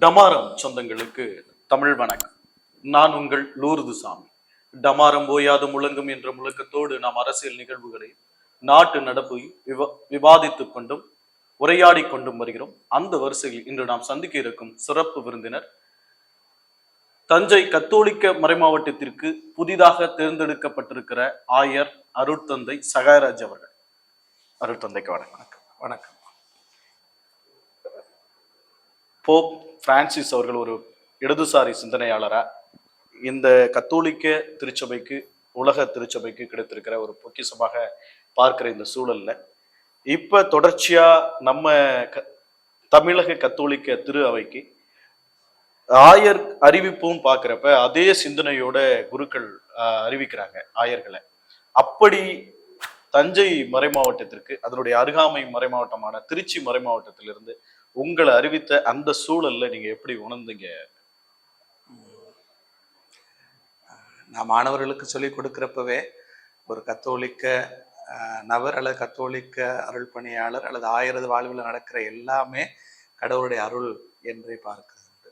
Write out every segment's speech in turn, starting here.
டமாரம் சொந்தங்களுக்கு தமிழ் வணக்கம். நான் உங்கள் லூர்து சாமி டமாரம் ஓயாது முழங்கும் என்ற முழக்கத்தோடு நாம் அரசியல் நிகழ்வுகளை நாட்டு நடப்பு விவா விவாதித்துக் கொண்டும் உரையாடி கொண்டும் வருகிறோம். அந்த வரிசையில் இன்று நாம் சந்திக்க இருக்கும் சிறப்பு விருந்தினர் தஞ்சை கத்தோலிக்க மறைமாவட்டத்திற்கு புதிதாக தேர்ந்தெடுக்கப்பட்டிருக்கிற ஆயர் அருட்தந்தை சகாராஜ் அவர்கள். அருட்தந்தைக்கு வணக்கம். வணக்கம். போப் பிரான்சிஸ் அவர்கள் ஒரு இடதுசாரி சிந்தனையாளராக இந்த கத்தோலிக்க திருச்சபைக்கு உலக திருச்சபைக்கு கிடைத்திருக்கிற ஒரு பொக்கிஷமாக பார்க்கிற இந்த சூழல்ல இப்ப தொடர்ச்சியா நம்ம க- தமிழக கத்தோலிக்க திரு அவைக்கு ஆயர் அறிவிப்பும் பார்க்குறப்ப அதே சிந்தனையோட குருக்கள் அறிவிக்கிறாங்க ஆயர்களை. அப்படி தஞ்சை மறைமாவட்டத்திற்கு அதனுடைய அருகாமை மறைமாவட்டமான திருச்சி மறைமாவட்டத்திலிருந்து உங்களை அறிவித்த அந்த சூழல்ல நீங்க எப்படி உணர்ந்தீங்க? நான் மாணவர்களுக்கு சொல்லிக் கொடுக்குறப்பவே ஒரு கத்தோலிக்க நபர் அல்லது கத்தோலிக்க அருள் பணியாளர் அல்லது ஆயிரது வாழ்வில் நடக்கிற எல்லாமே கடவுளுடைய அருள் என்றே பார்க்கிறது.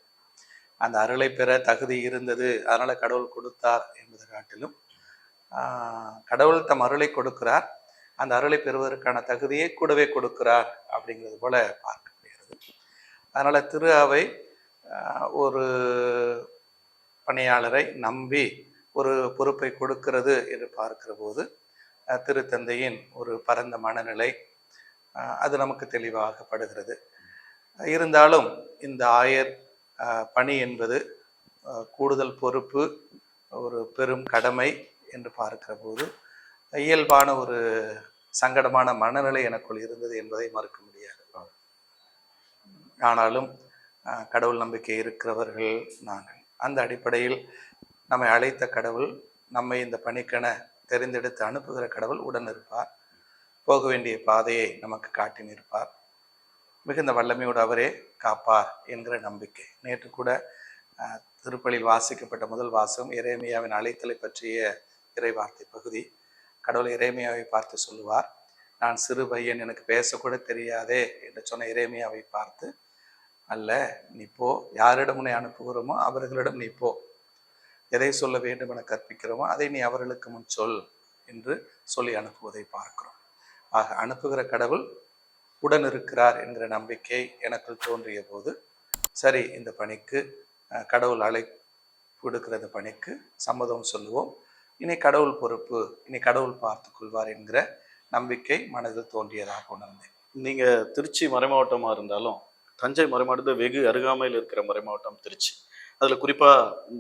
அந்த அருளை பெற தகுதி இருந்தது அதனால கடவுள் கொடுத்தார் என்பதை காட்டிலும் கடவுள் தம் அருளை கொடுக்கிறார். அந்த அருளை பெறுவதற்கான தகுதியை கூடவே கொடுக்கிறார் அப்படிங்கிறது போல பார்க்க அதனால் திரு அவை ஒரு பணியாளரை நம்பி ஒரு பொறுப்பை கொடுக்கிறது என்று பார்க்கிற போது திருத்தந்தையின் ஒரு பரந்த மனநிலை அது நமக்கு தெளிவாக படுகிறது. இருந்தாலும் இந்த ஆயர் பணி என்பது கூடுதல் பொறுப்பு ஒரு பெரும் கடமை என்று பார்க்கிற போது இயல்பான ஒரு சங்கடமான மனநிலை எனக்குள் இருந்தது என்பதை மறுக்க முடியாது. ஆனாலும் கடவுள் நம்பிக்கை இருக்கிறவர்கள் நாங்கள். அந்த அடிப்படையில் நம்மை அழைத்த கடவுள் நம்மை இந்த பணிக்கென தெரிந்தெடுத்து அனுப்புகிற கடவுள் உடன் இருப்பார். போக வேண்டிய பாதையை நமக்கு காட்டி நிற்பார். மிகுந்த வல்லமையோடு அவரே காப்பார் என்கிற நம்பிக்கை. நேற்று கூட திருப்பலில் வாசிக்கப்பட்ட முதல் வாசகம் இறைமையாவின் அழைத்தலை பற்றிய இறைவார்த்தை பகுதி. கடவுள் இறைமையாவை பார்த்து சொல்லுவார் நான் சிறு பையன் எனக்கு பேசக்கூட தெரியாதே என்று சொன்ன இறைமையாவை பார்த்து அல்ல நீ போ. யாரிடம் உன்னை அனுப்புகிறோமோ அவர்களிடம் நீ போ. எதை சொல்ல வேண்டும் என கற்பிக்கிறோமோ அதை நீ அவர்களுக்கு முன் சொல் என்று சொல்லி அனுப்புவதை பார்க்கிறோம். ஆக அனுப்புகிற கடவுள் உடன் இருக்கிறார் என்கிற நம்பிக்கை எனக்குள் தோன்றிய போது சரி இந்த பணிக்கு கடவுள் அழை கொடுக்கிற இந்த பணிக்கு சம்மதம் சொல்லுவோம். இனி கடவுள் பொறுப்பு இனி கடவுள் பார்த்து கொள்வார் என்கிற நம்பிக்கை மனதில் தோன்றியதாக உணர்ந்தேன். நீங்கள் திருச்சி மறைமாவட்டமாக இருந்தாலும் தஞ்சை மறைமாவட்டத்தை வெகு அருகாமையில் இருக்கிற மறைமாவட்டம் திருச்சி. அதுல குறிப்பா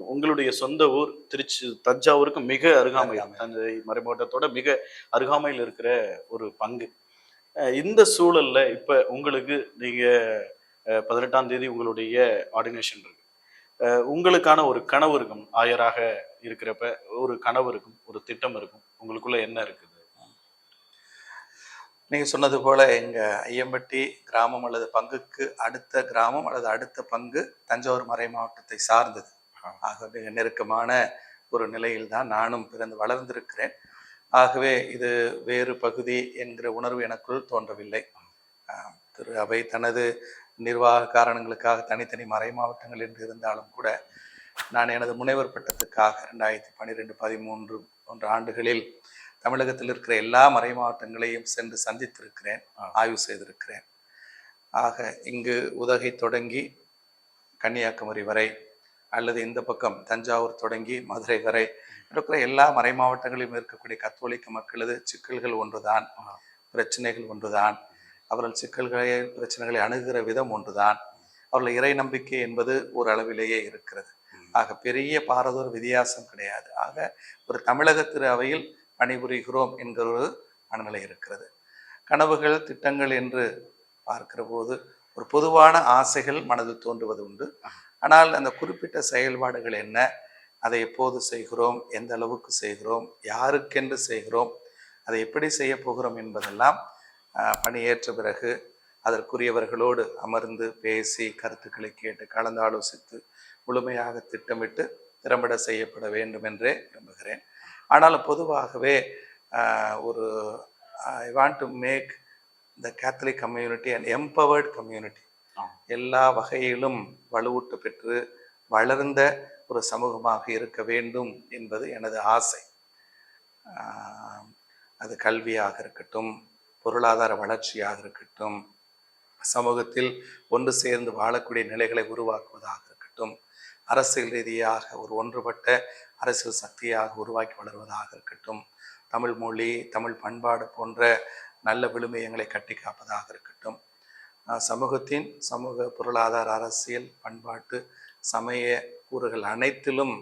உங்களுடைய சொந்த ஊர் திருச்சி தஞ்சாவூருக்கு மிக அருகாமை. தஞ்சை மறைமாவட்டத்தோட மிக அருகாமையில் இருக்கிற ஒரு பங்கு. இந்த சூழல்ல இப்ப உங்களுக்கு நீங்க அஹ், பதினெட்டாம் தேதி உங்களுடைய ஆர்டினேஷன் இருக்கு. உங்களுக்கான ஒரு கனவு இருக்கும் ஆயராக இருக்கிறப்ப ஒரு கனவு இருக்கும் ஒரு திட்டம் இருக்கும். உங்களுக்குள்ள என்ன இருக்குது? நீங்கள் சொன்னது போல் எங்கள் ஐயம்பட்டி கிராமம் அல்லது பங்குக்கு அடுத்த கிராமம் அல்லது அடுத்த பங்கு தஞ்சாவூர் மறை மாவட்டத்தை சார்ந்தது. ஆக மிக நெருக்கமான ஒரு நிலையில் தான் நானும் பிறந்து வளர்ந்திருக்கிறேன். ஆகவே இது வேறு பகுதி என்கிற உணர்வு எனக்குள் தோன்றவில்லை. திரு அவை தனது நிர்வாக காரணங்களுக்காக தனித்தனி மறை மாவட்டங்கள் என்று இருந்தாலும் கூட நான் எனது முனைவர் பட்டத்துக்காக ரெண்டாயிரத்தி பன்னிரெண்டு பதிமூன்று போன்ற ஆண்டுகளில் தமிழகத்தில் இருக்கிற எல்லா மறை மாவட்டங்களையும் சென்று சந்தித்திருக்கிறேன் ஆய்வு செய்திருக்கிறேன். ஆக இங்கு உதகை தொடங்கி கன்னியாகுமரி வரை அல்லது இந்த பக்கம் தஞ்சாவூர் தொடங்கி மதுரை வரை இருக்கிற எல்லா மறை மாவட்டங்களிலும் இருக்கக்கூடிய கத்தோலிக்க மக்களது சிக்கல்கள் ஒன்றுதான் பிரச்சனைகள் ஒன்றுதான் அவர்கள் சிக்கல்களை பிரச்சனைகளை அணுகுகிற விதம் ஒன்றுதான் அவர்கள் இறை நம்பிக்கை என்பது ஒரு அளவிலேயே இருக்கிறது. ஆக பெரிய பாரதூர் வித்தியாசம் கிடையாது. ஆக ஒரு தமிழக திரு அவையில் பணிபுரிகிறோம் என்கிற ஒரு மனநிலை இருக்கிறது. கனவுகள் திட்டங்கள் என்று பார்க்கிற போது ஒரு பொதுவான ஆசைகள் மனதில் தோன்றுவது உண்டு. ஆனால் அந்த குறிப்பிட்ட செயல்பாடுகள் என்ன? அதை எப்போது செய்கிறோம்? எந்த அளவுக்கு செய்கிறோம்? யாருக்கென்று செய்கிறோம்? அதை எப்படி செய்ய போகிறோம் என்பதெல்லாம் பணியேற்ற பிறகு அதற்குரியவர்களோடு அமர்ந்து பேசி கருத்துக்களை கேட்டு கலந்தாலோசித்து முழுமையாக திட்டமிட்டு திறம்பட செய்யப்பட வேண்டும் என்றே விரும்புகிறேன். ஆனாலும் பொதுவாகவே ஒரு I want to make the Catholic community and empowered community. எல்லா வகையிலும் வலுவூட்டு பெற்று வளர்ந்த ஒரு சமூகமாக இருக்க வேண்டும் என்பது எனது ஆசை அது கல்வியாக இருக்கட்டும் பொருளாதார வளர்ச்சியாக இருக்கட்டும் சமூகத்தில் ஒன்று சேர்ந்து வாழக்கூடிய நிலைகளை உருவாக்குவதாக இருக்கட்டும் அரசியல் ரீதியாக ஒரு ஒன்றுபட்ட அரசியல் சக்தியாக உருவாக்கி வளர்வதாக இருக்கட்டும் தமிழ் மொழி தமிழ் பண்பாடு போன்ற நல்ல விழுமியங்களை கட்டி காப்பதாக இருக்கட்டும். சமூகத்தின் சமூக பொருளாதார அரசியல் பண்பாட்டு சமய கூறுகள் அனைத்திலும்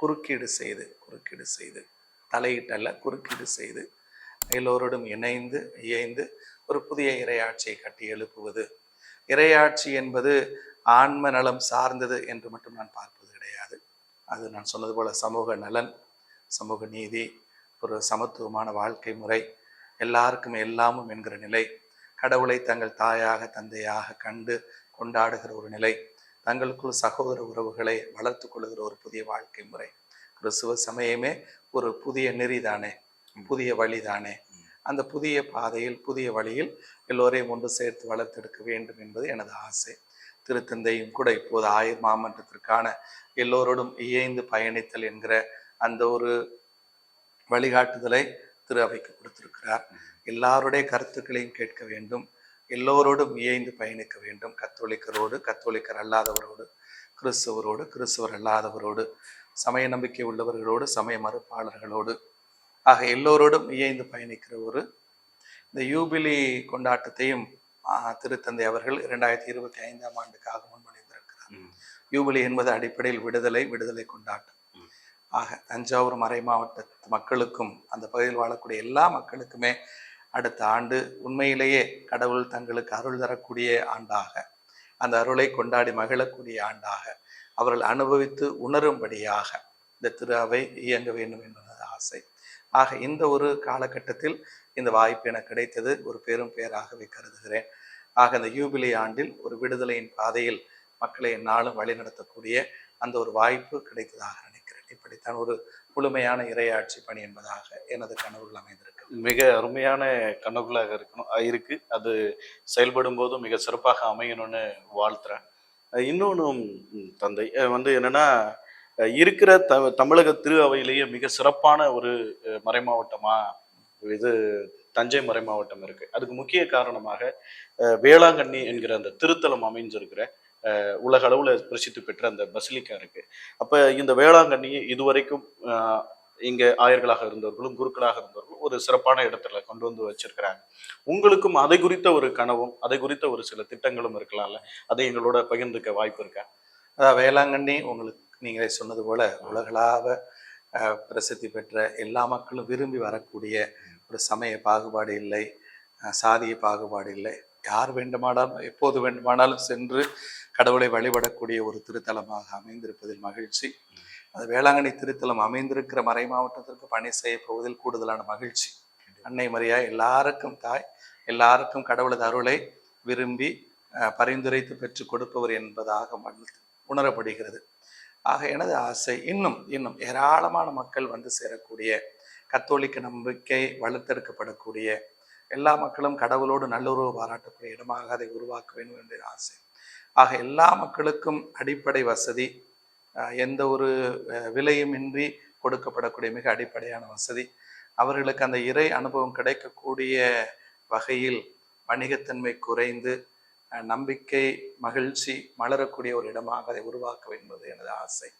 குறுக்கீடு செய்து குறுக்கீடு செய்து தலையிட்டல்ல குறுக்கீடு செய்து எல்லோரோடும் இணைந்து இயைந்து ஒரு புதிய இரையாட்சியை கட்டி எழுப்புவது. இரையாட்சி என்பது ஆன்ம நலம் சார்ந்தது என்று மட்டும் நான் பார்ப்பது கிடையாது. அது நான் சொன்னது போல் சமூக நலன் சமூக நீதி ஒரு சமத்துவமான வாழ்க்கை முறை எல்லாருக்கும் எல்லாமும் என்கிற நிலை. கடவுளை தங்கள் தாயாக தந்தையாக கண்டு கொண்டாடுகிற ஒரு நிலை. தங்களுக்குள் சகோதர உறவுகளை வளர்த்து கொள்ளுகிற ஒரு புதிய வாழ்க்கை முறை. கிறிஸ்துவ சமயமே ஒரு புதிய நெறிதானே புதிய வழி தானே. அந்த புதிய பாதையில் புதிய வழியில் எல்லோரையும் ஒன்று சேர்த்து வளர்த்தெடுக்க வேண்டும் என்பது எனது ஆசை. திருத்தந்தையும் கூட இப்போது ஆயுர் மாமன்றத்திற்கான எல்லோரோடும் இயைந்து பயணித்தல் என்கிற அந்த ஒரு வழிகாட்டுதலை திரு அவைக்கு கொடுத்திருக்கிறார். எல்லாருடைய கருத்துக்களையும் கேட்க வேண்டும். எல்லோரோடும் இயைந்து பயணிக்க வேண்டும். கத்தோலிக்கரோடு கத்தோலிக்கர் அல்லாதவரோடு கிறிஸ்துவரோடு கிறிஸ்துவர் அல்லாதவரோடு சமய நம்பிக்கை உள்ளவர்களோடு சமய மறுப்பாளர்களோடு. ஆக எல்லோரோடும் இயைந்து பயணிக்கிற ஒரு இந்த யூபிலி கொண்டாட்டத்தையும் ஆஹ், திருத்தந்தை அவர்கள் இரண்டாயிரத்தி இருபத்தி ஐந்தாம் ஆண்டுக்காக முன்பு யூபிலி என்பது அடிப்படையில் விடுதலை விடுதலை கொண்டாட்டம். ஆக தஞ்சாவூர் மறை மாவட்ட மக்களுக்கும் அந்த பகுதியில் வாழக்கூடிய எல்லா மக்களுக்குமே அடுத்த ஆண்டு உண்மையிலேயே கடவுள் தங்களுக்கு அருள் தரக்கூடிய ஆண்டாக அந்த அருளை கொண்டாடி மகிழக்கூடிய ஆண்டாக அவர்கள் அனுபவித்து உணரும்படியாக இந்த திரு அவை இயங்க வேண்டும் என்பது ஆசை. ஆக இந்த ஒரு காலகட்டத்தில் இந்த வாய்ப்பு எனக்கு கிடைத்தது ஒரு பெரும் பேராகவே கருதுகிறேன். ஆக இந்த யூபிலி ஆண்டில் ஒரு விடுதலையின் பாதையில் மக்களை என்னாலும் வழிநடத்தக்கூடிய அந்த ஒரு வாய்ப்பு கிடைத்ததாக நினைக்கிறேன். இப்படித்தான் ஒரு முழுமையான இரையாட்சி பணி என்பதாக எனது கனவுகள் அமைந்திருக்கு மிக அருமையான கனவுகளாக இருக்கணும் இருக்கு. அது செயல்படும் போதும் மிக சிறப்பாக அமையணும்னு வாழ்த்துறேன். இன்னொன்றும் தந்தை வந்து என்னன்னா இருக்கிற த தமிழக திரு அவையிலேயே மிக சிறப்பான ஒரு மறைமாவட்டமா இது தஞ்சை மறைமாவட்டம் இருக்கு. அதுக்கு முக்கிய காரணமாக வேளாங்கண்ணி என்கிற அந்த திருத்தலம் அமைஞ்சிருக்கிற உலக அளவில் பிரசித்தி பெற்ற அந்த பசிலிக்கா இருக்கு. அப்போ இந்த வேளாங்கண்ணி இதுவரைக்கும் இங்கே ஆயர்களாக இருந்தவர்களும் குருக்களாக இருந்தவர்களும் ஒரு சிறப்பான இடத்துல கொண்டு வந்து வச்சிருக்கிறாங்க. உங்களுக்கும் அதை குறித்த ஒரு கனவும் அதை குறித்த ஒரு சில திட்டங்களும் இருக்கலாம்ல. அதை எங்களோட பகிர்ந்துக்க வாய்ப்பு இருக்கா? அதான் வேளாங்கண்ணி உங்களுக்கு நீங்களே சொன்னது போல உலகளாவ பிரசித்தி பெற்ற எல்லா மக்களும் விரும்பி வரக்கூடிய ஒரு சமய பாகுபாடு இல்லை சாதிய பாகுபாடு இல்லை. யார் வேண்டுமானாலும் எப்போது வேண்டுமானாலும் சென்று கடவுளை வழிபடக்கூடிய ஒரு திருத்தலமாக அமைந்திருப்பதில் மகிழ்ச்சி. அது வேளாங்கண்ணி திருத்தலம் அமைந்திருக்கிற மறை மாவட்டத்திற்கு பணி செய்ய போவதில் கூடுதலான மகிழ்ச்சி. அன்னை மரியா எல்லாருக்கும் தாய் எல்லாருக்கும் கடவுளது அருளை விரும்பி அஹ், பரிந்துரைத்து பெற்றுக் கொடுப்பவர் என்பதாக உணரப்படுகிறது. ஆக எனது ஆசை இன்னும் இன்னும் ஏராளமான மக்கள் வந்து சேரக்கூடிய கத்தோலிக்க நம்பிக்கை வளர்த்தெடுக்கப்படக்கூடிய எல்லா மக்களும் கடவுளோடு நல்லுறவு பாராட்டக்கூடிய இடமாக அதை உருவாக்க வேண்டும் என்ற ஆசை. ஆக எல்லா மக்களுக்கும் அடிப்படை வசதி எந்த ஒரு விலையும் விலையுமின்றி கொடுக்கப்படக்கூடிய மிக அடிப்படையான வசதி. அவர்களுக்கு அந்த இறை அனுபவம் கிடைக்கக்கூடிய வகையில் வணிகத்தன்மை குறைந்து நம்பிக்கை மகிழ்ச்சி மலரக்கூடிய ஒரு இடமாக அதை உருவாக்க என்பது எனது ஆசை.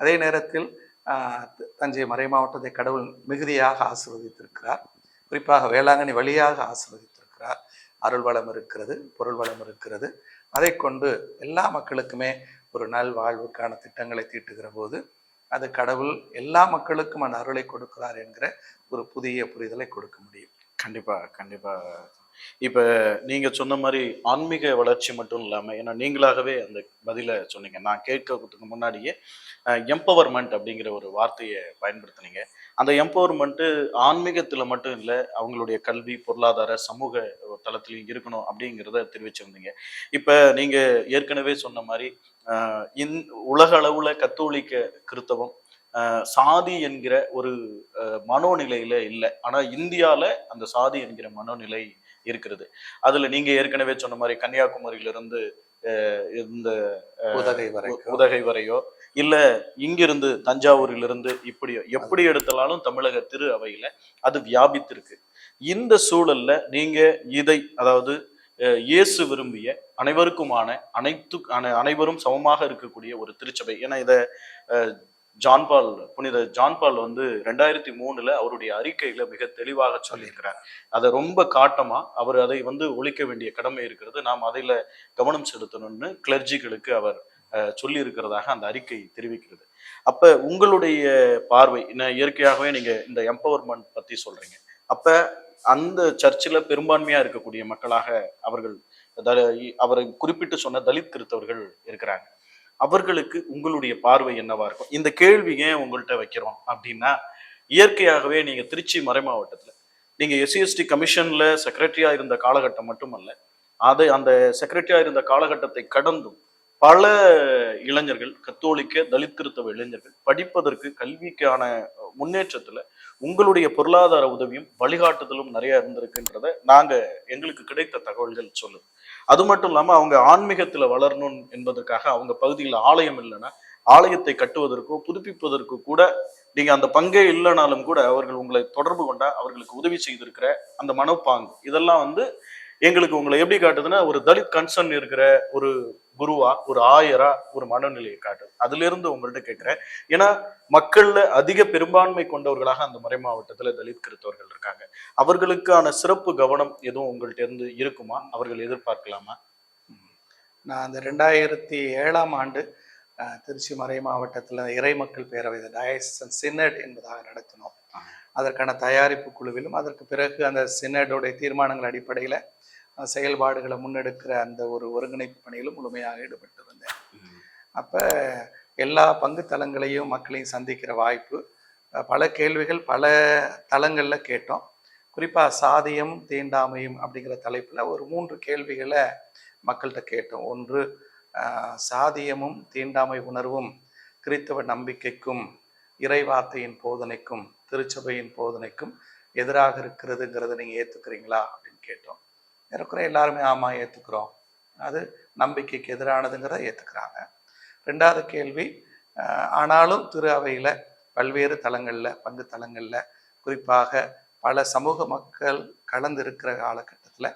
அதே நேரத்தில் தஞ்சை மறை மாவட்டத்தை கடவுள் மிகுதியாக ஆசீர்வதித்திருக்கிறார். குறிப்பாக வேளாங்கண்ணி வழியாக ஆசிர்வதித்திருக்கிறார். அருள் வளம் இருக்கிறது பொருள் வளம் இருக்கிறது. அதை கொண்டு எல்லா மக்களுக்குமே ஒரு நல்வாழ்வுக்கான திட்டங்களை தீட்டுகிற போது அது கடவுள் எல்லா மக்களுக்கும் அந்த அருளை கொடுக்கிறார் என்கிற ஒரு புதிய புரிதலை கொடுக்க முடியும். கண்டிப்பாக கண்டிப்பாக இப்ப நீங்க சொன்ன மாதிரி ஆன்மீக வளர்ச்சி மட்டும் இல்லாம ஏன்னா நீங்களாகவே அந்த பதில சொன்னீங்க. நான் கேட்கறதுக்கு முன்னாடியே எம்பவர்மெண்ட் அப்படிங்கிற ஒரு வார்த்தையை பயன்படுத்தினீங்க. அந்த எம்பவர்மெண்ட் ஆன்மீகத்துல மட்டும் இல்ல அவங்களுடைய கல்வி பொருளாதார சமூக தளத்திலையும் இருக்கணும் அப்படிங்கிறத தெரிவிச்சிருந்தீங்க. இப்ப நீங்க ஏற்கனவே சொன்ன மாதிரி ஆஹ் இந் உலக அளவில் கத்தோலிக்க கிறித்தவம் ஆஹ் சாதி என்கிற ஒரு ஆஹ் மனோநிலையில இல்லை. ஆனா இந்தியால அந்த சாதி என்கிற மனோநிலை இருக்கிறது. அதுல நீங்க ஏற்கனவே சொன்ன மாதிரி கன்னியாகுமரியிலிருந்து இந்த உதகை வரைக்கும் உதகை வரையோ? இல்ல இங்கிருந்து தஞ்சாவூரிலிருந்து இப்படியோ எப்படி எடுத்தாலும் தமிழக திரு அவையில அது வியாபித்திருக்கு. இந்த சூழல்ல நீங்க இதை அதாவது இயேசு விரும்பிய அனைவருக்குமான அனைத்து அனை- அனைவரும் சமமாக இருக்கக்கூடிய ஒரு திருச்சபை ஏன்னா இத ஜான்பால் புனித ஜான்பால் வந்து ரெண்டாயிரத்தி மூணுல அவருடைய அறிக்கையில மிக தெளிவாக சொல்லியிருக்கிறார். அதை ரொம்ப காட்டமா அவர் அதை வந்து ஒழிக்க வேண்டிய கடமை இருக்கிறது. நாம் அதில் கவனம் செலுத்தணும்னு கிளர்ஜிகளுக்கு அவர் சொல்லி இருக்கிறதாக அந்த அறிக்கை தெரிவிக்கிறது. அப்ப உங்களுடைய பார்வை என்ன இயற்கையாகவே நீங்க இந்த எம்பவர்மெண்ட் பத்தி சொல்றீங்க. அப்ப அந்த சர்ச்சில் பெரும்பான்மையா இருக்கக்கூடிய மக்களாக அவர்கள் த- அவரை குறிப்பிட்டு சொன்ன தலித் கிறிஸ்தவர்கள் இருக்கிறாங்க. அவர்களுக்கு உங்களுடைய பார்வை என்னவா இருக்கும்? இந்த கேள்வி ஏன் உங்கள்கிட்ட வைக்கிறோம் அப்படின்னா இயற்கையாகவே நீங்க திருச்சி மறை மாவட்டத்தில் நீங்க எஸ்சிஎஸ்டி கமிஷன்ல செக்ரட்டரியா இருந்த காலகட்டம் மட்டுமல்ல அதை அந்த செக்ரட்டரியா இருந்த காலகட்டத்தை கடந்தும் பல இளைஞர்கள் கத்தோலிக்க தலித்திருத்தவ இளைஞர்கள் படிப்பதற்கு கல்விக்கான முன்னேற்றத்துல உங்களுடைய பொருளாதார உதவியும் வழிகாட்டுதலும் நிறைய இருந்திருக்குன்றத நாங்க எங்களுக்கு கிடைத்த தகவல்கள் சொல்லுது. அது மட்டும் இல்லாம அவங்க ஆன்மீகத்துல வளரணும் என்பதற்காக அவங்க பகுதியில் ஆலயம் இல்லைன்னா ஆலயத்தை கட்டுவதற்கோ புதுப்பிப்பதற்கோ கூட நீங்க அந்த பங்கே இல்லைனாலும் கூட அவர்கள் உங்களை தொடர்பு கொண்டா அவர்களுக்கு உதவி செய்திருக்கிற அந்த மனப்பாங்கு. இதெல்லாம் வந்து எங்களுக்கு உங்களை எப்படி காட்டுதுன்னா ஒரு தலித் கன்சர்ன் இருக்கிற ஒரு குருவா ஒரு ஆயரா ஒரு மனநிலையை காட்டுது. அதுல இருந்து உங்கள்ட்ட கேட்கிறேன். ஏன்னா மக்கள்ல அதிக பெரும்பான்மை கொண்டவர்களாக அந்த மறை மாவட்டத்துல தலித் கிறிஸ்தவர்கள் இருக்காங்க. அவர்களுக்கான சிறப்பு கவனம் எதுவும் உங்கள்ட்ட இருந்து இருக்குமா? அவர்கள் எதிர்பார்க்கலாமா? நான் அந்த ரெண்டாயிரத்தி ஏழாம் ஆண்டு திருச்சி மறை மாவட்டத்தில் இறை மக்கள் பேரவை டயசன் சினட் என்பதாக நடத்தினோம். அதற்கான தயாரிப்பு குழுவிலும் அதற்கு பிறகு அந்த சினடோடைய தீர்மானங்கள் அடிப்படையில் செயல்பாடுகளை முன்னெடுக்கிற அந்த ஒரு ஒருங்கிணைப்பு பணியிலும் முழுமையாக ஈடுபட்டு வந்தேன். அப்போ எல்லா பங்கு தளங்களையும் மக்களையும் சந்திக்கிற வாய்ப்பு பல கேள்விகள் பல தளங்களில் கேட்டோம். குறிப்பாக சாதியம் தீண்டாமையும் அப்படிங்கிற தலைப்பில் ஒரு மூன்று கேள்விகளை மக்கள்கிட்ட கேட்டோம். ஒன்று சாதியமும் தீண்டாமை உணர்வும் கிறித்தவ நம்பிக்கைக்கும் இறைவார்த்தையின் போதனைக்கும் திருச்சபையின் போதனைக்கும் எதிராக இருக்கிறதுங்கிறத நீங்கள் ஏற்றுக்கிறீங்களா அப்படின்னு கேட்டோம். ஏறக்குறைய எல்லாருமே ஆமாம் ஏற்றுக்கிறோம் அது நம்பிக்கைக்கு எதிரானதுங்கிறத ஏற்றுக்கிறாங்க ரெண்டாவது கேள்வி ஆனாலும் திரு அவையில் பல்வேறு தளங்களில் பங்கு தளங்களில் குறிப்பாக பல சமூக மக்கள் கலந்து இருக்கிற காலகட்டத்தில்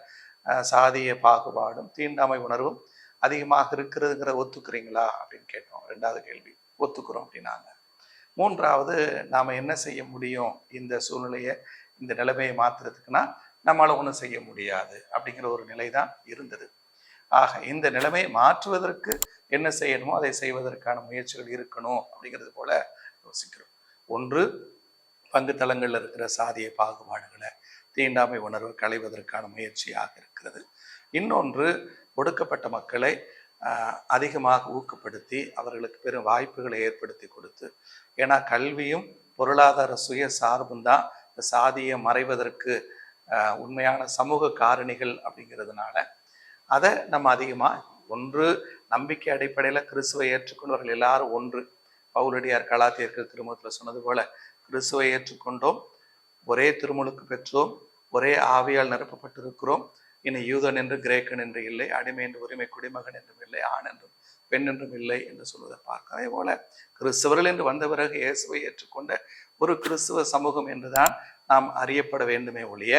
சாதிய பாகுபாடும் தீண்டாமை உணர்வும் அதிகமாக இருக்கிறதுங்கிற ஒத்துக்கிறீங்களா அப்படின்னு கேட்டோம். ரெண்டாவது கேள்வி ஒத்துக்கிறோம் அப்படின்னாங்க. மூன்றாவது நாம் என்ன செய்ய முடியும் இந்த சூழ்நிலையை இந்த நிலைமையை மாற்றுறதுக்குன்னா நம்மளால் ஒன்றும் செய்ய முடியாது அப்படிங்கிற ஒரு நிலை தான் இருந்தது. ஆக இந்த நிலைமையை மாற்றுவதற்கு என்ன செய்யணுமோ அதை செய்வதற்கான முயற்சிகள் இருக்கணும் அப்படிங்கிறது போல யோசிக்கிறோம். ஒன்று பங்கு தளங்களில் இருக்கிற சாதிய பாகுபாடுகளை தீண்டாமை உணர்வு களைவதற்கான முயற்சியாக இருக்கிறது. இன்னொன்று ஒடுக்கப்பட்ட மக்களை அதிகமாக ஊக்கப்படுத்தி அவர்களுக்கு பெரும் வாய்ப்புகளை ஏற்படுத்தி கொடுத்து ஏன்னா கல்வியும் பொருளாதார சுய சார்பும் தான் இந்த சாதியை மறைவதற்கு உண்மையான சமூக காரணிகள் அப்படிங்கிறதுனால அதை நம்ம அதிகமாக ஒன்று நம்பிக்கை அடிப்படையில் கிறிஸ்துவை ஏற்றுக்கொண்டவர்கள் எல்லாரும் ஒன்று. பவுலடியார் கலாத்தியர்கள் திருமணத்தில் சொன்னது போல கிறிஸ்துவை ஏற்றுக்கொண்டோம் ஒரே திருமுழுக்கு பெற்றோம் ஒரே ஆவியால் நிரப்பப்பட்டிருக்கிறோம். இனி யூதன் என்று கிரேக்கன் என்று இல்லை அடிமை என்று உரிமை குடிமகன் என்றும் இல்லை ஆண் என்றும் பெண் என்றும் இல்லை என்று சொல்வதை பார்க்க. அதே போல கிறிஸ்தவர்கள் என்று வந்த பிறகு இயேசுவை ஏற்றுக்கொண்ட ஒரு கிறிஸ்துவ சமூகம் என்றுதான் நாம் அறியப்பட வேண்டுமே ஒழிய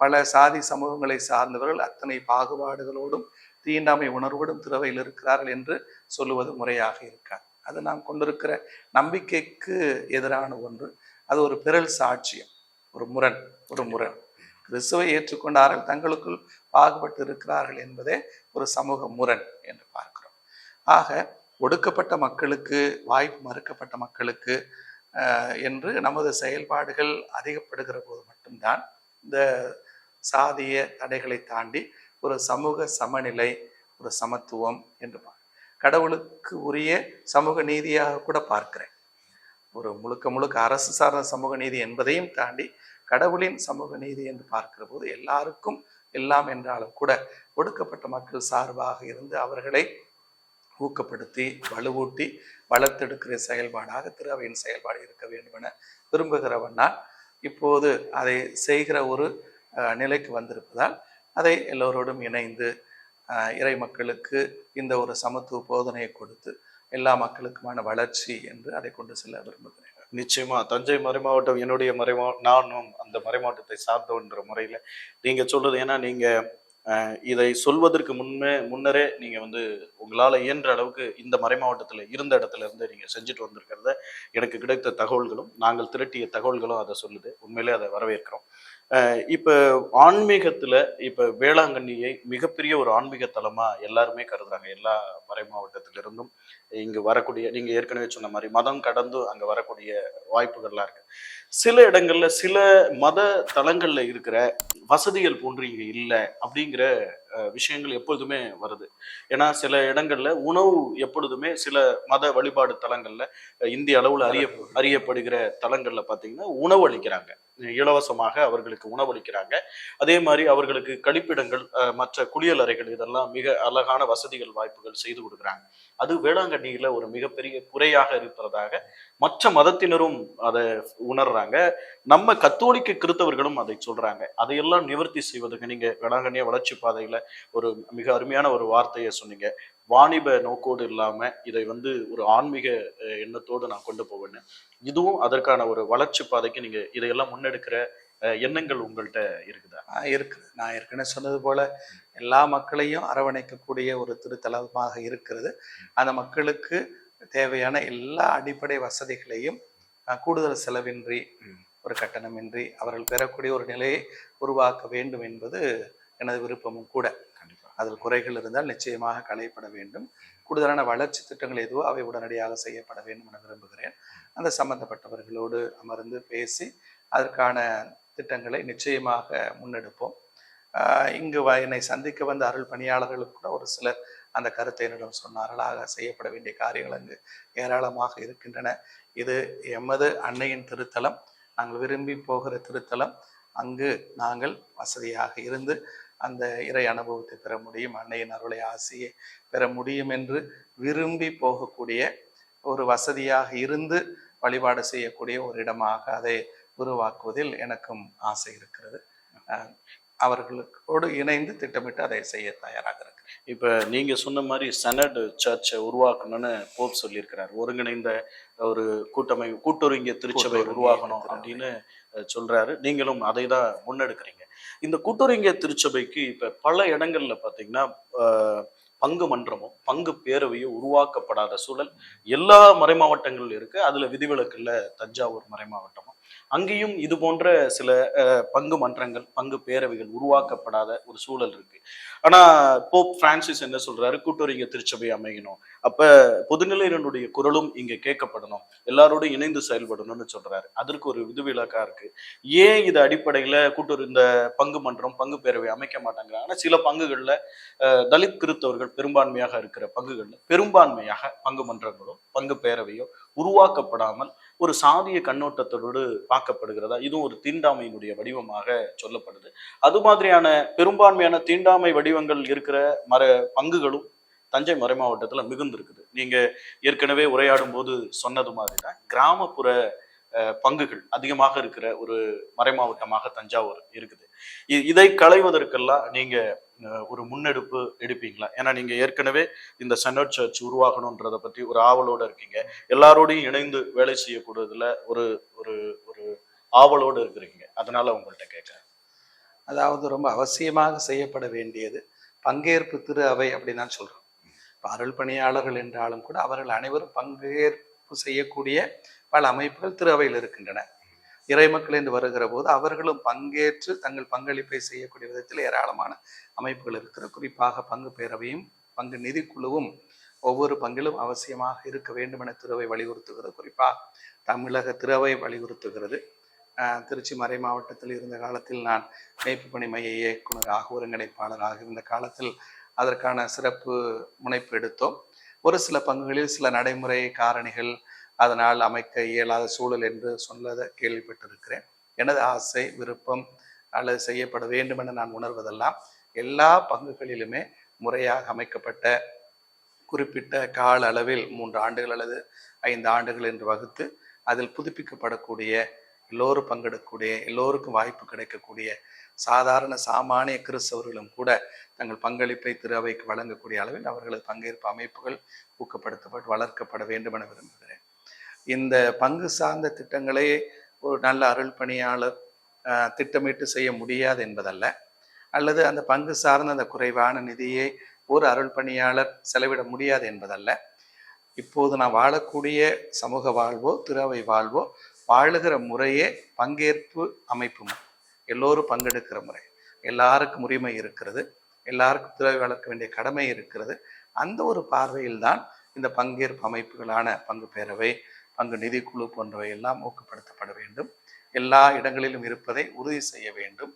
பல சாதி சமூகங்களை சார்ந்தவர்கள் அத்தனை பாகுபாடுகளோடும் தீண்டாமை உணர்வோடும் திறவையில் இருக்கிறார்கள் என்று சொல்லுவது முறையாக இருக்காது. அது நாம் கொண்டிருக்கிற நம்பிக்கைக்கு எதிரான ஒன்று. அது ஒரு பிறல் சாட்சியம் ஒரு முரண் ஒரு முரண். கிறிஸ்துவை ஏற்றுக்கொண்டார்கள் தங்களுக்குள் பாகுபட்டு இருக்கிறார்கள் என்பதே ஒரு சமூக முரண் என்று பார்க்கிறோம். ஆக ஒடுக்கப்பட்ட மக்களுக்கு வாய்ப்பு மறுக்கப்பட்ட மக்களுக்கு என்று நமது செயல்பாடுகள் அதிகப்படுகிற போது மட்டும்தான் இந்த சாதிய தடைகளை தாண்டி ஒரு சமூக சமநிலை ஒரு சமத்துவம் என்று பார்க்க கடவுளுக்கு உரிய சமூக நீதியாக கூட பார்க்கிறேன். ஒரு முழுக்க முழுக்க அரசு சார்ந்த சமூக நீதி என்பதையும் தாண்டி கடவுளின் சமூக நீதி என்று பார்க்கிற போது எல்லாருக்கும் எல்லாம் என்றாலும் கூட ஒடுக்கப்பட்ட மக்கள் சார்பாக இருந்து அவர்களை ஊக்கப்படுத்தி வலுவூட்டி வளர்த்தெடுக்கிற செயல்பாடாக திருவையின் செயல்பாடு இருக்க வேண்டும் என விரும்புகிறவனால் இப்போது அதை செய்கிற ஒரு நிலைக்கு வந்திருப்பதால் அதை எல்லோரோடும் இணைந்து இறை மக்களுக்கு இந்த ஒரு சமத்துவ போதனையை கொடுத்து எல்லா மக்களுக்குமான வளர்ச்சி என்று அதை கொண்டு செல்ல விரும்புகிறேன். நிச்சயமா. தஞ்சை மறைமாவட்டம் என்னுடைய மறைமா நானும் அந்த மறைமாவட்டத்தை சார்ந்தோன்ற முறையில் நீங்கள் சொல்றது ஏன்னா நீங்கள் இதை சொல்வதற்கு முன்னே முன்னரே நீங்கள் வந்து உங்களால் இயன்ற அளவுக்கு இந்த மறைமாவட்டத்தில் இருந்த இடத்துல இருந்து நீங்கள் செஞ்சுட்டு வந்திருக்கிறத எனக்கு கிடைத்த தகவல்களும் நாங்கள் திரட்டிய தகவல்களும் அதை சொல்லுது. உண்மையிலே அதை வரவேற்கிறோம். இப்போ ஆன்மீகத்தில் இப்போ வேளாங்கண்ணியை மிகப்பெரிய ஒரு ஆன்மீக தலமாக எல்லாருமே கருதுறாங்க. எல்லா மறை மாவட்டத்திலிருந்தும் இங்கே வரக்கூடிய நீங்கள் ஏற்கனவே சொன்ன மாதிரி மதம் கடந்து அங்கே வரக்கூடிய வாய்ப்புகள்லாம் இருக்குது சில இடங்கள்ல சில மத தலங்கள்ல இருக்கிற வசதிகள் போன்று இங்க இல்லை அப்படிங்கிற விஷயங்கள் எப்பொழுதுமே வருது. ஏன்னா சில இடங்கள்ல உணவு எப்பொழுதுமே சில மத வழிபாடு தலங்கள்ல இந்திய அளவுல அறிய அறியப்படுகிற தலங்கள்ல பாத்தீங்கன்னா உணவு அளிக்கிறாங்க. இலவசமாக அவர்களுக்கு உணவளிக்கிறாங்க. அதே மாதிரி அவர்களுக்கு கழிப்பிடங்கள் அஹ், மற்ற குளியல் அறைகள் இதெல்லாம் மிக அழகான வசதிகள் வாய்ப்புகள் செய்து கொடுக்குறாங்க. அது வேளாங்கண்ணியில ஒரு மிகப்பெரிய குறையாக இருப்பதாக மற்ற மதத்தினரும் அதை உணர்றாங்க. நம்ம கத்தோலிக்க கிறித்தவர்களும் அதை சொல்றாங்க. அதையெல்லாம் நிவர்த்தி செய்வதற்கு நீங்க வேளாங்கண்ணிய வளர்ச்சி பாதையில ஒரு மிக அருமையான ஒரு வார்த்தையை சொன்னீங்க. வாணிப நோக்கோடு இல்லாம இதை வந்து ஒரு ஆன்மீக எண்ணத்தோடு நான் கொண்டு போவேன்னு. இதுவும் அதற்கான ஒரு வளர்ச்சி பாதைக்கு நீங்க இதையெல்லாம் முன்னெடுக்கிற எண்ணங்கள் உங்கள்கிட்ட இருக்குதா? இருக்கு. நான் ஏற்கனவே சொன்னது போல எல்லா மக்களையும் அரவணைக்கக்கூடிய ஒரு திருத்தலமாக இருக்கிறது. அந்த மக்களுக்கு தேவையான எல்லா அடிப்படை வசதிகளையும் கூடுதல் செலவின்றி ஒரு கட்டணமின்றி அவர்கள் பெறக்கூடிய ஒரு நிலையை உருவாக்க வேண்டும் என்பது எனது விருப்பமும் கூட. அதில் குறைகள் இருந்தால் நிச்சயமாக களையப்பட வேண்டும். கூடுதலான வளர்ச்சி திட்டங்கள் எதுவோ அவை உடனடியாக செய்யப்பட வேண்டும் என விரும்புகிறேன். அந்த சம்பந்தப்பட்டவர்களோடு அமர்ந்து பேசி அதற்கான திட்டங்களை நிச்சயமாக முன்னெடுப்போம். இங்கு என்னை சந்திக்க வந்த அருள் பணியாளர்களுக்கு கூட ஒரு சிலர் அந்த கருத்தை என்னிடம் சொன்னார்கள். ஆக செய்யப்பட வேண்டிய காரியங்கள் அங்கு ஏராளமாக இருக்கின்றன. இது எமது அன்னையின் திருத்தலம். நாங்கள் விரும்பி போகிற திருத்தலம். அங்கு நாங்கள் வசதியாக இருந்து அந்த இறை அனுபவத்தை பெற முடியும் அன்னையின் அருளை ஆசையை பெற முடியும் என்று விரும்பி போகக்கூடிய ஒரு வசதியாக இருந்து வழிபாடு செய்யக்கூடிய ஒரு இடமாக அதை உருவாக்குவதில் எனக்கும் ஆசை இருக்கிறது. அஹ் அவர்களுக்கோடு இணைந்து திட்டமிட்டு அதை செய்ய தயாராக இருக்கிறேன். இப்ப நீங்க சொன்ன மாதிரி சனட் சர்ச்சை உருவாக்கணும்னு போப் சொல்லியிருக்கிறார். ஒருங்கிணைந்த ஒரு கூட்டமை கூட்டுறவிங்க திருச்சபை திருச்சபை. அப்படின்னு அஹ், சொல்றாரு. நீங்களும் அதை தான் முன்னெடுக்கிறீங்க. இந்த கூட்டுறவிங்க திருச்சபைக்கு இப்போ பல இடங்கள்ல பார்த்தீங்கன்னா பங்கு மன்றமும் பங்கு பேரவையும் உருவாக்கப்படாத சூழல் எல்லா மறைமாவட்டங்களும் இருக்கு. அதுல விதிவிலக்கு தஞ்சாவூர் மறைமாவட்டமும் அங்கேயும் இது போன்ற சில பங்கு மன்றங்கள் பங்கு பேரவைகள் உருவாக்கப்படாத ஒரு சூழல் இருக்கு. ஆனா போப் பிரான்சிஸ் என்ன சொல்றாரு? கூட்டுறவிங்க திருச்சபை அமையணும். அப்ப பொதுநிலையினுடைய குரலும் இங்க கேட்கப்படணும். எல்லாரோடும் இணைந்து செயல்படணும்னு சொல்றாரு. அதற்கு ஒரு விதிவிலக்கா இருக்கு. ஏன் இது அடிப்படையில கூட்டுறவு இந்த பங்கு மன்றம் பங்கு பேரவை அமைக்க மாட்டாங்கிறாங்க? ஆனா சில பங்குகள்ல தலித் கிறிஸ்தவர்கள் பெரும்பான்மையாக இருக்கிற பங்குகள்ல பெரும்பான்மையாக பங்கு மன்றங்களோ பங்கு பேரவையோ உருவாக்கப்படாமல் ஒரு சாதிய கண்ணோட்டத்தோடு பார்க்கப்படுகிறதா? இதுவும் ஒரு தீண்டாமையினுடைய வடிவமாக சொல்லப்படுது. அது மாதிரியான பெரும்பான்மையான தீண்டாமை வடிவங்கள் இருக்கிற மர பங்குகளும் தஞ்சை மறை மாவட்டத்தில் மிகுந்திருக்குது. நீங்க ஏற்கனவே உரையாடும் போது சொன்னது மாதிரி தான் கிராமப்புற பங்குகள் அதிகமாக இருக்கிற ஒரு மறை மாவட்டமாக தஞ்சாவூர் இருக்குது. இதை களைவதற்கெல்லாம் நீங்க ஒரு முன்னெடுப்பு எடுப்பீங்களா? ஏன்னா நீங்க ஏற்கனவே இந்த செனட் சர்ச் உருவாகணுன்றதை பத்தி ஒரு ஆவலோட இருக்கீங்க. எல்லாரோடையும் இணைந்து வேலை செய்யக்கூடியதுல ஒரு ஒரு ஒரு ஆவலோடு இருக்கிறீங்க. அதனால உங்கள்கிட்ட கேட்குறேன் அதாவது ரொம்ப அவசியமாக செய்யப்பட வேண்டியது பங்கேற்பு திரு அவை அப்படின்னு தான் சொல்றோம். அருள் பணியாளர்கள் என்றாலும் கூட அவர்கள் அனைவரும் பங்கேற்பு செய்யக்கூடிய பல அமைப்புகள் திரு அவையில் இருக்கின்றன. இறைமக்கள் என்று வருகிற போது அவர்களும் பங்கேற்று தங்கள் பங்களிப்பை செய்யக்கூடிய விதத்தில் ஏராளமான அமைப்புகள் இருக்கிற குறிப்பாக பங்கு பேரவையும் பங்கு நிதிக்குழுவும் ஒவ்வொரு பங்கிலும் அவசியமாக இருக்க வேண்டும் என திருவை வலியுறுத்துகிறது. குறிப்பாக தமிழக திருவை வலியுறுத்துகிறது. ஆஹ் திருச்சி மறை மாவட்டத்தில் இருந்த காலத்தில் நான் மேய்ப்பு பணி மைய ஆக ஒருங்கிணைப்பாளராக இருந்த காலத்தில் அதற்கான சிறப்பு முனைப்பு எடுத்தோம். ஒரு சில பங்குகளில் சில நடைமுறை காரணிகள் அதனால் அமைக்க இயலாத சூழல் என்று சொன்னதை கேள்விப்பட்டிருக்கிறேன். எனது ஆசை விருப்பம் அல்லது செய்யப்பட வேண்டும் என நான் உணர்வதெல்லாம் எல்லா பங்குகளிலுமே முறையாக அமைக்கப்பட்ட குறிப்பிட்ட கால அளவில் மூன்று ஆண்டுகள் அல்லது ஐந்து ஆண்டுகள் என்று வகுத்து அதில் புதுப்பிக்கப்படக்கூடிய எல்லோரும் பங்கெடுக்கக்கூடிய எல்லோருக்கும் வாய்ப்பு கிடைக்கக்கூடிய சாதாரண சாமானிய கிறிஸ்தவர்களும் கூட தங்கள் பங்களிப்பை திருவைக்கு வழங்கக்கூடிய அளவில் அவர்களது பங்கேற்பு அமைப்புகள் ஊக்கப்படுத்தப்பட்டு வளர்க்கப்பட வேண்டும் என விரும்புகிறேன். இந்த பங்கு சார்ந்த திட்டங்களை ஒரு நல்ல அருள் பணியாளர் திட்டமிட்டு செய்ய முடியாது என்பதல்ல. அல்லது அந்த பங்கு சார்ந்த அந்த குறைவான நிதியை ஒரு அருள் பணியாளர் செலவிட முடியாது என்பதல்ல. இப்போது நான் வாழக்கூடிய சமூக வாழ்வோ திறவை வாழ்வோ வாழுகிற முறையே பங்கேற்பு அமைப்பு முறை. எல்லோரும் பங்கெடுக்கிற முறை. எல்லாருக்கும் உரிமை இருக்கிறது. எல்லாருக்கும் திறவை வளர்க்க வேண்டிய கடமை இருக்கிறது. அந்த ஒரு பார்வையில் தான் இந்த பங்கேற்பு அமைப்புகளான பங்கு பேரவை அங்கு நிதிக்குழு போன்றவை எல்லாம் ஊக்கப்படுத்தப்பட வேண்டும். எல்லா இடங்களிலும் இருப்பதை உறுதி செய்ய வேண்டும்.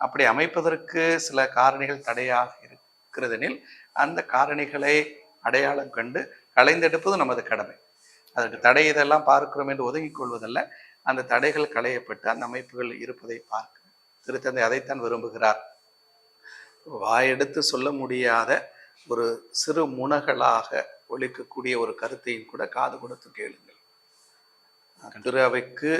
அப்படி அமைப்பதற்கு சில காரணிகள் தடையாக இருக்கிறதெனில் அந்த காரணிகளை அடையாளம் கண்டு களைந்தெடுப்பது நமது கடமை. அதற்கு தடை இதெல்லாம் பார்க்கிறோம் என்று ஒதுங்கிக் கொள்வதல்ல. அந்த தடைகள் களையப்பட்டு அந்த அமைப்புகள் இருப்பதை பார்க்க திருத்தந்தை அதைத்தான் விரும்புகிறார். வாயெடுத்து சொல்ல முடியாத ஒரு சிறு முனகளாக ஒழிக்கக்கூடிய ஒரு கருத்தையும் கூட காது கொடுத்து கேளுங்கள். திரு அவைக்கு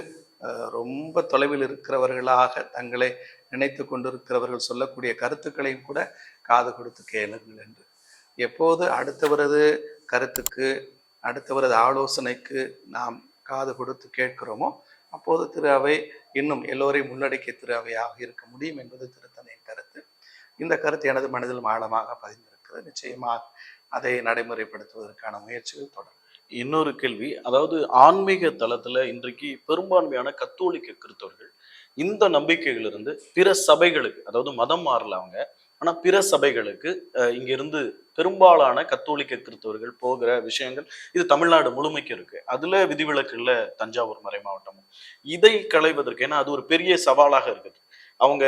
ரொம்ப தொலைவில் இருக்கிறவர்களாக தங்களை நினைத்து கொண்டிருக்கிறவர்கள் சொல்லக்கூடிய கருத்துக்களையும் கூட காது கொடுத்து கேளுங்கள் என்று. எப்போது அடுத்தவரது கருத்துக்கு அடுத்தவரது ஆலோசனைக்கு நாம் காது கொடுத்து கேட்கிறோமோ அப்போது திரு அவை இன்னும் எல்லோரையும் உள்ளடக்கிய திரு அவையாக இருக்க முடியும் என்பது திருத்தனையின் கருத்து. இந்த கருத்து எனது மனதில் ஆழமாக பதிந்திருக்கிறது. நிச்சயமாக அதை நடைமுறைப்படுத்துவதற்கான முயற்சிகள் தொடரும். இன்னொரு கேள்வி. அதாவது ஆன்மீக தளத்துல இன்றைக்கு பெரும்பான்மையான கத்தோலிக்க கிறிஸ்தவர்கள் இந்த நம்பிக்கைகளிலிருந்து பிற சபைகளுக்கு அதாவது மதம் மாறல அவங்க ஆனா பிற சபைகளுக்கு அஹ், இங்க இருந்து பெரும்பாலான கத்தோலிக்க கிறிஸ்தவர்கள் போகிற விஷயங்கள் இது தமிழ்நாடு முழுமைக்கு இருக்கு. அதுல விதிவிலக்கு இல்ல தஞ்சாவூர் மறை மாவட்டமும் இதை களைவதற்கு ஏன்னா அது ஒரு பெரிய சவாலாக இருக்குது. அவங்க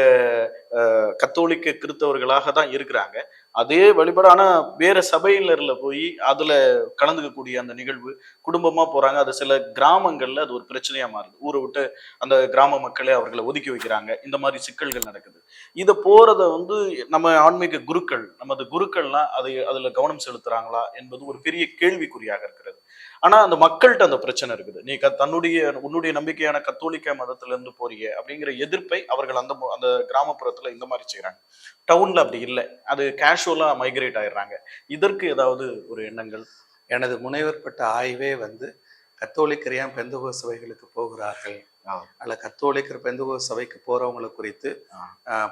கத்தோலிக்க கிறிஸ்தவர்களாக தான் இருக்கிறாங்க. அதே வழிபாடு. ஆனா வேற சபையினர்ல போய் அதுல கலந்துக்கக்கூடிய அந்த நிகழ்வு குடும்பமா போறாங்க. அது சில கிராமங்கள்ல அது ஒரு பிரச்சனையா மாறுது. ஊரை விட்டு அந்த கிராம மக்களே அவர்களை ஒதுக்கி வைக்கிறாங்க. இந்த மாதிரி சிக்கல்கள் நடக்குது. இதை போறத வந்து நம்ம ஆன்மீக குருக்கள் நமது குருக்கள்லாம் அதை அதுல கவனம் செலுத்துறாங்களா என்பது ஒரு பெரிய கேள்விக்குறியாக இருக்கிறது. ஆனா அந்த மக்கள்கிட்ட அந்த பிரச்சனை இருக்குது. நீ க- தன்னுடைய உன்னுடைய நம்பிக்கையான கத்தோலிக்க மதத்துல இருந்து போறீங்க அப்படிங்கிற எதிர்ப்பை அவர்கள் அந்த அந்த கிராமப்புறத்துல இந்த மாதிரி செய்கிறாங்க டவுன்ல அப்படி இல்லை. அது கேஷுவலா மைக்ரேட் ஆயிடுறாங்க. இதற்கு ஏதாவது ஒரு எண்ணங்கள்? எனது முனைவர்பட்ட ஆய்வே வந்து கத்தோலிக்கர் பெந்தகோ சபைகளுக்கு போகிறார்கள்? ஆ. அல்ல கத்தோலிக்கர் பெந்தகோ சபைக்கு போறவங்களை குறித்து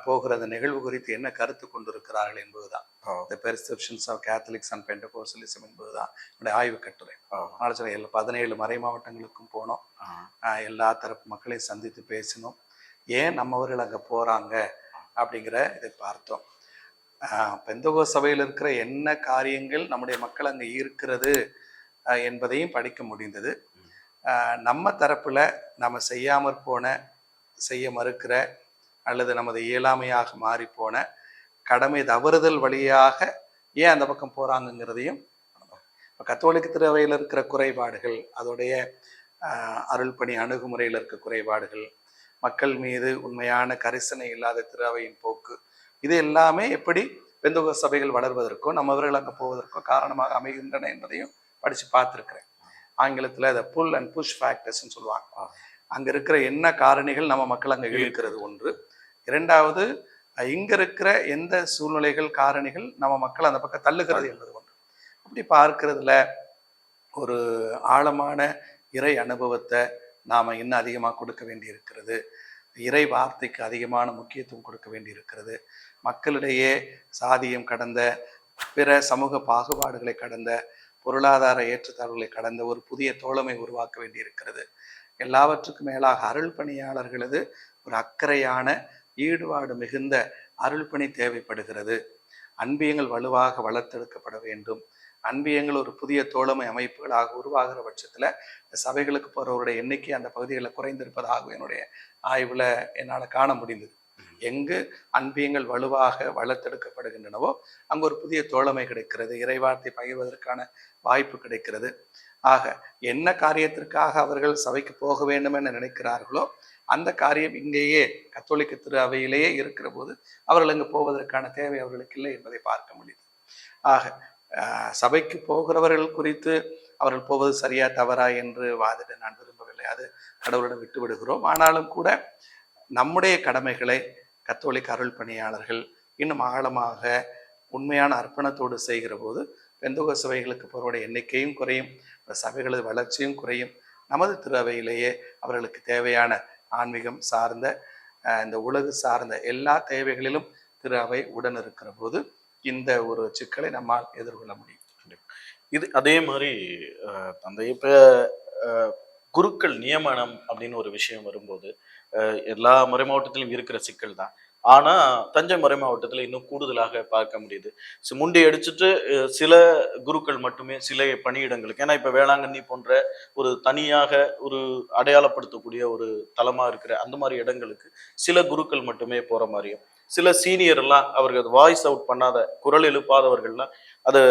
போகிற அந்த நிகழ்வு குறித்து என்ன கருத்து கொண்டிருக்கிறார்கள் என்பதுதான். The perceptions of Catholics and Pentecostalism என்பதுதான் என்னுடைய ஆய்வு கட்டுரை. அதனால சொல்ல எல்லா பதினேழு மறை மாவட்டங்களுக்கும் போனோம். எல்லா தரப்பு மக்களையும் சந்தித்து பேசினோம். ஏன் நம்மவர்கள் அங்கே போறாங்க அப்படிங்கிற இதை பார்த்தோம். பெந்தகோ சபையில் இருக்கிற என்ன காரியங்கள் நம்முடைய மக்கள் அங்கே ஈர்க்கிறது ஆஹ், என்பதையும் படிக்க முடிந்தது. நம்ம தரப்பில் நம்ம செய்யாமற் போன செய்ய மறுக்கிற அல்லது நமது இயலாமையாக மாறி போன கடமை தவறுதல் வழியாக ஏன் அந்த பக்கம் போகிறாங்கங்கிறதையும் இப்போ கத்தோலிக்க திருவையில் இருக்கிற குறைபாடுகள் அதோடைய அருள்பணி அருள் பணி அணுகுமுறையில் இருக்க குறைபாடுகள் மக்கள் மீது உண்மையான கரிசனை இல்லாத திருவையின் போக்கு இது எல்லாமே எப்படி பெந்தக சபைகள் வளர்வதற்கோ நம்மவர்கள் அங்கே போவதற்கோ காரணமாக அமைகின்றன என்பதையும் படித்து பார்த்துருக்கிறேன். ஆங்கிலத்தில் அதை புல் அண்ட் புஷ் ஃபேக்டர்ஸ்னு சொல்லுவாங்க. அங்கே இருக்கிற என்ன காரணிகள் நம்ம மக்கள் அங்கே இழுக்கிறது ஒன்று. இரண்டாவது இங்க இருக்கிற எந்த சூழ்நிலைகள் காரணிகள் நம்ம மக்கள் அந்த பக்கம் தள்ளுகிறது என்பது ஒன்று. அப்படி பார்க்கிறதுல ஒரு ஆழமான இறை அனுபவத்தை நாம இன்னும் அதிகமாக கொடுக்க வேண்டி இருக்கிறது இறை வார்த்தைக்கு அதிகமான முக்கியத்துவம் கொடுக்க வேண்டி இருக்கிறது மக்களிடையே சாதியம் கடந்த பிற சமூக பாகுபாடுகளை கடந்த பொருளாதார ஏற்றத்தாழ்வுகளை கடந்த ஒரு புதிய தோழமை உருவாக்க வேண்டி இருக்கிறது எல்லாவற்றுக்கும் மேலாக அருள் பணியாளர்களது ஒரு அக்கறையான ஈடுபாடு மிகுந்த அருள் பணி தேவைப்படுகிறது. அன்பியங்கள் வலுவாக வளர்த்தெடுக்கப்பட வேண்டும். அன்பியங்கள் ஒரு புதிய தோழமை அமைப்புகளாக உருவாகிற பட்சத்தில் சபைகளுக்கு போகிறவருடைய எண்ணிக்கை அந்த பகுதிகளில் குறைந்திருப்பதாக என்னுடைய ஆய்வில் என்னால் காண முடிந்தது. எங்கு அன்பியங்கள் வலுவாக வளர்த்தெடுக்கப்படுகின்றனவோ அங்கு ஒரு புதிய தோழமை கிடைக்கிறது இறைவார்த்தை பகிர்வதற்கான வாய்ப்பு கிடைக்கிறது. ஆக என்ன காரியத்திற்காக அவர்கள் சபைக்கு போக வேண்டும் என நினைக்கிறார்களோ அந்த காரியம் இங்கேயே கத்தோலிக்க திரு அவையிலேயே இருக்கிற போது அவர்கள் அங்கு போவதற்கான தேவை அவர்களுக்கு இல்லை என்பதை பார்க்க முடியுது. ஆக சபைக்கு போகிறவர்கள் குறித்து அவர்கள் போவது சரியா தவறா என்று வாதிட நான் விரும்பவில்லை. அது கடவுளிடம் விட்டு விடுகிறோம் ஆனாலும் கூட நம்முடைய கடமைகளை கத்தோலிக்க அருள் பணியாளர்கள் இன்னும் ஆழமாக உண்மையான அர்ப்பணத்தோடு செய்கிற போது பெந்தோக சபைகளுக்கு போகிறவருடைய எண்ணிக்கையும் குறையும் சபைகளது வளர்ச்சியும் குறையும். நமது திருவையிலேயே அவர்களுக்கு தேவையான ஆன்மீகம் சார்ந்த இந்த உலகு சார்ந்த எல்லா தேவைகளிலும் திரு அவை உடன் இருக்கிற போது இந்த ஒரு சிக்கலை நம்மால் எதிர்கொள்ள முடியும். இது அதே மாதிரி தந்தை இப்போ குருக்கள் நியமனம் அப்படின்னு ஒரு விஷயம் வரும்போது எல்லா மறை மாவட்டத்திலும் இருக்கிற சிக்கல் தான். ஆனால் தஞ்சை மறை மாவட்டத்தில் இன்னும் கூடுதலாக பார்க்க முடியுது. முண்டி அடிச்சுட்டு சில குருக்கள் மட்டுமே சில பணியிடங்களுக்கு ஏன்னா இப்போ வேளாங்கண்ணி போன்ற ஒரு தனியாக ஒரு அடையாளப்படுத்தக்கூடிய ஒரு தலமாக இருக்கிற அந்த மாதிரி இடங்களுக்கு சில குருக்கள் மட்டுமே போகிற மாதிரியும். சில சீனியர்லாம் அவர்கள் வாய்ஸ் அவுட் பண்ணாத குரல் எழுப்பாதவர்கள்லாம் அதை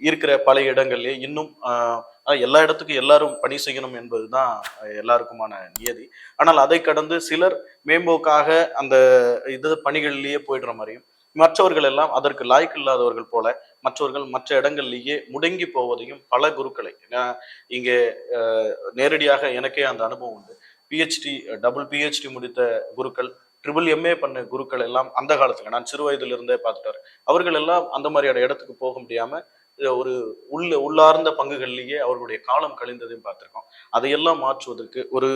இருக்கிற பல இடங்கள்லயே இன்னும் எல்லா இடத்துக்கும் எல்லாரும் பணி செய்யணும் என்பதுதான் தான் எல்லாருக்குமான நியதி. ஆனால் அதை கடந்து சிலர் மேம்போக்காக அந்த இது பணிகள்லேயே போயிடுற மாதிரியும் மற்றவர்கள் எல்லாம் அதற்கு லாய்க்கு இல்லாதவர்கள் போல மற்றவர்கள் மற்ற இடங்கள்லேயே முடங்கி போவதையும் பல குருக்களை இங்கே நேரடியாக எனக்கே அந்த அனுபவம் உண்டு. பிஹெச்டி டபுள் பிஹெச்டி முடித்த குருக்கள் ட்ரிபிள் எம்ஏ பண்ண குருக்கள் எல்லாம் அந்த காலத்துல நான் சிறு வயதுல இருந்தே பார்த்துட்டாரு. அவர்கள் எல்லாம் அந்த மாதிரியான இடத்துக்கு போக முடியாம ஒரு உள்ள உள்ளார்ந்த பங்குகள்லேயே அவர்களுடைய காலம் கழிந்ததையும் பார்த்துருக்கோம். அதையெல்லாம் மாற்றுவதற்கு ஒரு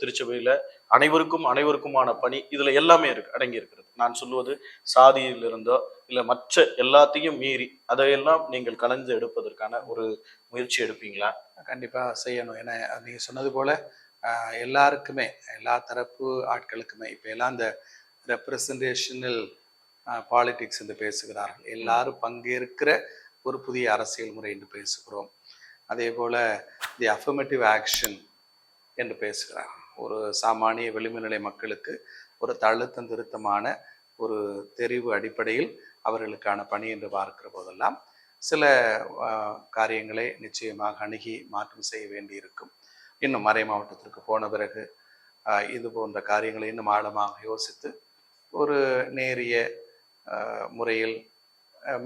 திருச்சபையில் அனைவருக்கும் அனைவருக்குமான பணி இதில் எல்லாமே இருக்கு அடங்கி இருக்கிறது நான் சொல்லுவது சாதியிலிருந்தோ இல்லை மற்ற எல்லாத்தையும் மீறி அதையெல்லாம் நீங்கள் கலைஞ்சு எடுப்பதற்கான ஒரு முயற்சி எடுப்பீங்களா? கண்டிப்பாக செய்யணும். ஏன்னா நீங்கள் சொன்னது போல் எல்லாருக்குமே எல்லா தரப்பு ஆட்களுக்குமே இப்போ எல்லாம் இந்த ரெப்ரசன்டேஷனல் பாலிடிக்ஸ் என்று பேசுகிறார்கள். எல்லாரும் பங்கேற்கிற ஒரு புதிய அரசியல் முறை என்று பேசுகிறோம். அதே போல் தி அஃபர்மேட்டிவ் ஆக்ஷன் என்று பேசுகிறார் ஒரு சாமானிய விளிம்புநிலை மக்களுக்கு ஒரு தழுத்தம் திருத்தமான ஒரு தெரிவு அடிப்படையில் அவர்களுக்கான பணி என்று பார்க்கிற போதெல்லாம் சில காரியங்களை நிச்சயமாக அணுகி மாற்றம் செய்ய வேண்டியிருக்கும். இன்னும் மறை மாவட்டத்திற்கு போன பிறகு இது போன்ற காரியங்களை இன்னும் ஆழமாக யோசித்து ஒரு நேரிய முறையில்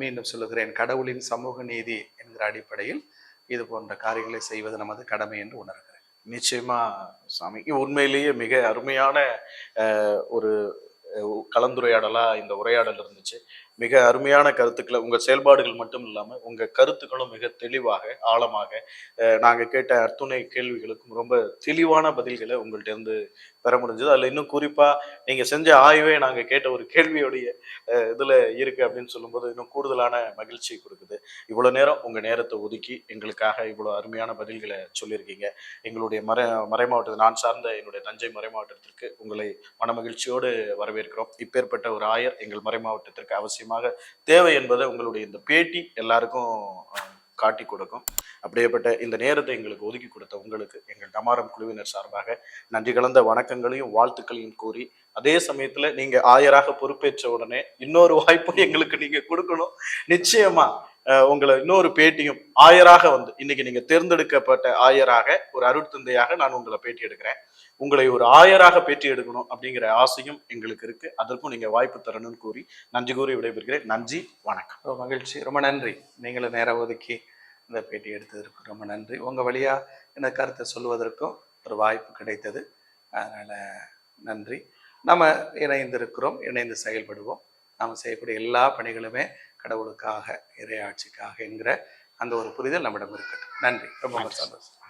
மீண்டும் சொல்லுகிறேன். கடவுளின் சமூக நீதி என்கிற அடிப்படையில் இது போன்ற காரியங்களை செய்வது நமது கடமை என்று உணர்கிறேன். நிச்சயமா சாமி. உண்மையிலேயே மிக அருமையான ஒரு கலந்துரையாடலா இந்த உரையாடல் இருந்துச்சு. மிக அருமையான கருத்துக்களை உங்க செயல்பாடுகள் மட்டும் இல்லாம உங்க கருத்துக்களும் மிக தெளிவாக ஆழமாக நாங்கள் நாங்க கேட்ட அத்துணை கேள்விகளுக்கும் ரொம்ப தெளிவான பதில்களை உங்கள்ட்ட இருந்து பெற முடிஞ்சது. அதில் இன்னும் குறிப்பாக நீங்கள் செஞ்ச ஆய்வே நாங்கள் கேட்ட ஒரு கேள்வியோடைய இதில் இருக்குது அப்படின்னு சொல்லும்போது இன்னும் கூடுதலான மகிழ்ச்சி கொடுக்குது. இவ்வளோ நேரம் உங்கள் நேரத்தை ஒதுக்கி எங்களுக்காக இவ்வளோ அருமையான பதில்களை சொல்லியிருக்கீங்க. எங்களுடைய மறை மறை மாவட்டத்தை நான் சார்ந்த என்னுடைய தஞ்சை மறை மாவட்டத்திற்கு உங்களை மனமகிழ்ச்சியோடு வரவேற்கிறோம். இப்பேற்பட்ட ஒரு ஆயர் எங்கள் மறை மாவட்டத்திற்கு அவசியமாக தேவை என்பதை உங்களுடைய இந்த பேட்டி எல்லாருக்கும் காட்டி கொடுக்கும். அப்படியேப்பட்ட இந்த நேரத்தை எங்களுக்கு ஒதுக்கி கொடுத்த உங்களுக்கு எங்கள் டமாரம் குழுவினர் சார்பாக நன்றி கலந்த வணக்கங்களையும் வாழ்த்துக்களையும் கூறி அதே சமயத்துல நீங்க ஆயராக பொறுப்பேற்ற உடனே இன்னொரு வாய்ப்பு எங்களுக்கு நீங்க கொடுக்கணும். நிச்சயமா உங்களை இன்னொரு பேட்டியும் ஆயராக வந்து இன்னைக்கு நீங்க தேர்ந்தெடுக்கப்பட்ட ஆயராக ஒரு அருட்தந்தையாக நான் உங்களை பேட்டி எடுக்கிறேன். உங்களை ஒரு ஆயராக பேட்டி எடுக்கணும் அப்படிங்கிற ஆசையும் எங்களுக்கு இருக்கு. அதற்கும் நீங்க வாய்ப்பு தரணும்னு கூறி நன்றி கூறி விடைபெறுகிறேன். நன்றி வணக்கம். மகிழ்ச்சி. ரொம்ப நன்றி. நீங்களும் நேரம் ஒதுக்கி இந்த பேட்டி எடுத்ததற்கு ரொம்ப நன்றி. உங்கள் வழியாக இந்த கருத்தை சொல்வதற்கும் ஒரு வாய்ப்பு கிடைத்தது. அதனால் நன்றி. நம்ம இணைந்திருக்கிறோம் இணைந்து செயல்படுவோம். நாம் செய்யக்கூடிய எல்லா பணிகளுமே கடவுளுக்காக இறையாட்சிக்காக என்கிற அந்த ஒரு புரிதல் நம்மிடம் இருக்கட்டும். நன்றி. ரொம்ப சந்தோஷம்.